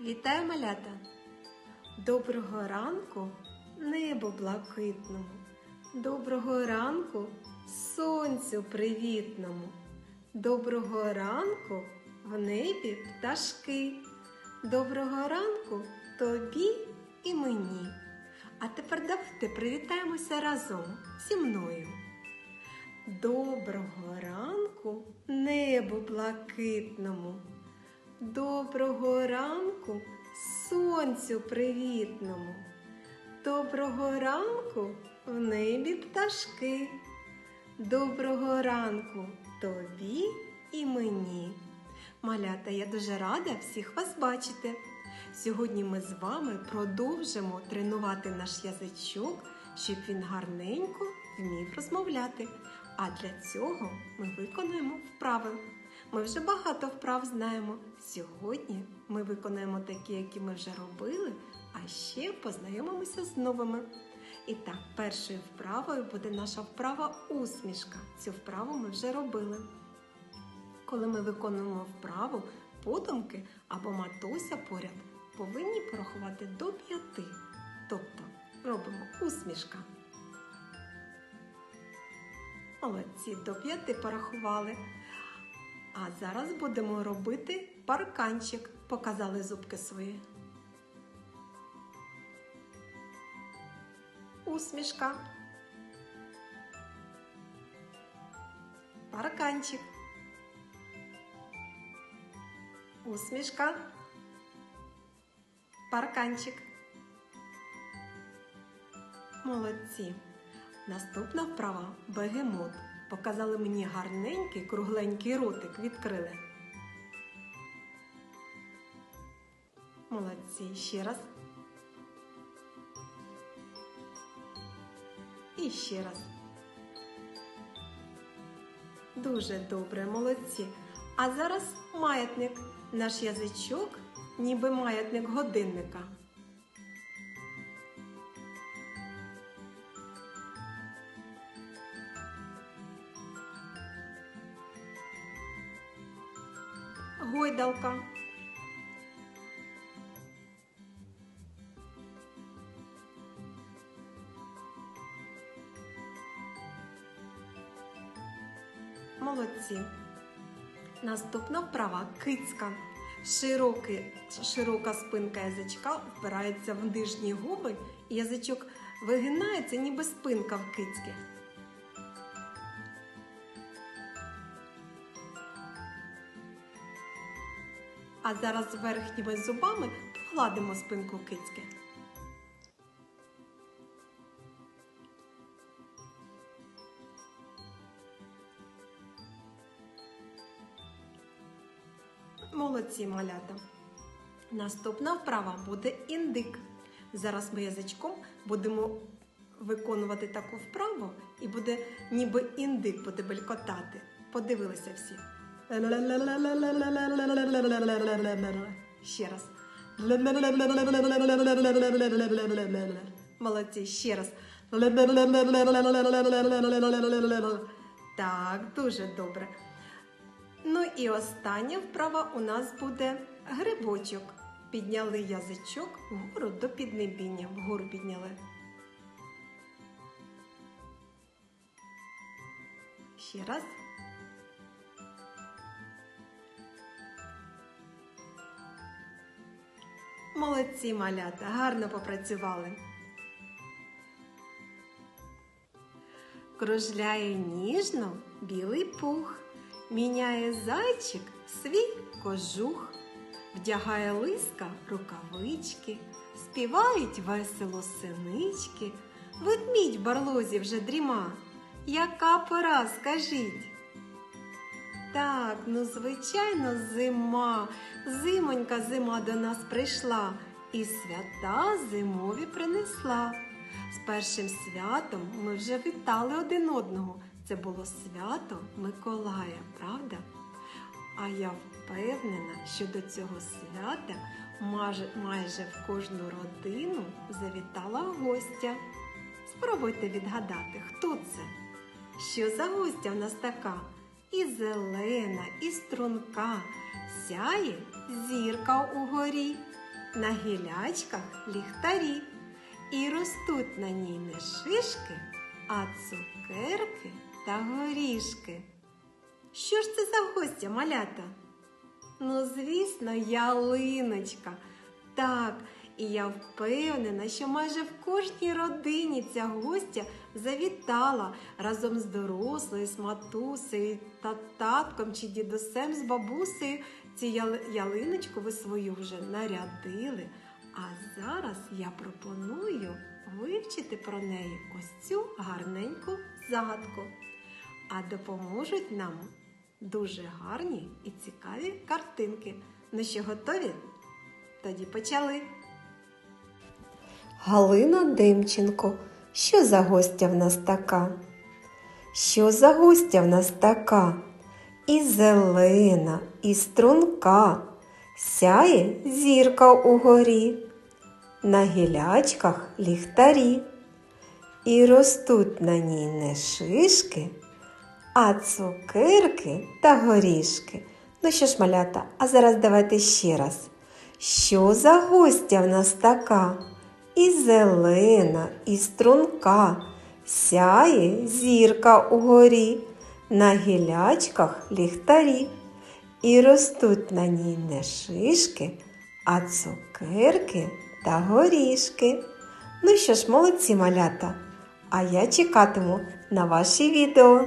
Вітаю малята! Доброго ранку небу блакитному, доброго ранку сонцю привітному, доброго ранку в небі пташки, доброго ранку тобі і мені. А тепер давайте привітаємося разом зі мною. Доброго ранку небу блакитному. Доброго ранку сонцю привітному. Доброго ранку в небі пташки. Доброго ранку тобі і мені. Малята, я дуже рада всіх вас бачити. Сьогодні ми з вами продовжимо тренувати наш язичок, щоб він гарненько вмів розмовляти. А для цього ми виконуємо вправи. Ми вже багато вправ знаємо. Сьогодні ми виконаємо такі, які ми вже робили, а ще познайомимося з новими. І так, першою вправою буде наша вправа усмішка. Цю вправу ми вже робили. Коли ми виконуємо вправу, подумки або матуся поряд повинні порахувати до п'яти. Тобто робимо усмішка. Молодці, до п'яти порахували. А зараз будемо робити парканчик. Показали зубки свої. Усмішка. Парканчик. Усмішка. Парканчик. Молодці. Наступна вправа бегемот. Показали мені гарненький кругленький ротик. Відкрили. Молодці. Ще раз. І ще раз. Дуже добре, молодці. А зараз маятник. Наш язичок, ніби маятник годинника. Гойдалка. Молодці. Наступна вправа кицька. Широкий, широка спинка язичка впирається в нижні губи, язичок вигинається, ніби спинка в кицьки. А зараз верхніми зубами погладимо спинку кицьки. Молодці малята. Наступна вправа буде індик. Зараз ми язичком будемо виконувати таку вправу і буде ніби індик буде белькотати. Подивилися всі. Ще раз. Молодці, ще раз. Так, дуже добре. Ну і остання вправа у нас буде грибочок. Підняли язичок вгору до піднебіння. Вгору підняли. Ще раз. Молодці малята, гарно попрацювали. Кружляє ніжно білий пух, міняє зайчик свій кожух, вдягає лиска рукавички, співають весело синички, ведмідь барлозі вже дріма. Яка пора, скажіть? Так, ну звичайно, зима, зимонька зима до нас прийшла і свята зимові принесла. З першим святом ми вже вітали один одного. Це було свято Миколая, правда? А я впевнена, що до цього свята майже, майже в кожну родину завітала гостя. Спробуйте відгадати, хто це? Що за гостя в нас така? І зелена, і струнка, сяє зірка угорі. на гілячках ліхтарі, і ростуть на ній не шишки, а цукерки та горішки. Що ж це за гостя, малята? Ну, звісно, ялиночка. Так, і я впевнена, що майже в кожній родині ця гостя завітала разом з дорослою, з матусею та татком чи дідусем з бабусею. Цю ялиночку ви свою вже нарядили. А зараз я пропоную вивчити про неї ось цю гарненьку загадку. А допоможуть нам дуже гарні і цікаві картинки. Ну що, готові? Тоді почали. Галина Демченко. Що за гостя в нас така? Що за гостя в нас така? І зелена, і струнка, сяє зірка угорі, на гілячках ліхтарі, і ростуть на ній не шишки, а цукерки та горішки. Ну що ж, малята, а зараз давайте ще раз. Що за гостя в нас така? І зелена, і струнка, сяє зірка угорі, на гілячках ліхтарі, і ростуть на ній не шишки, а цукерки та горішки. Ну що ж, молодці малята, а я чекатиму на ваші відео.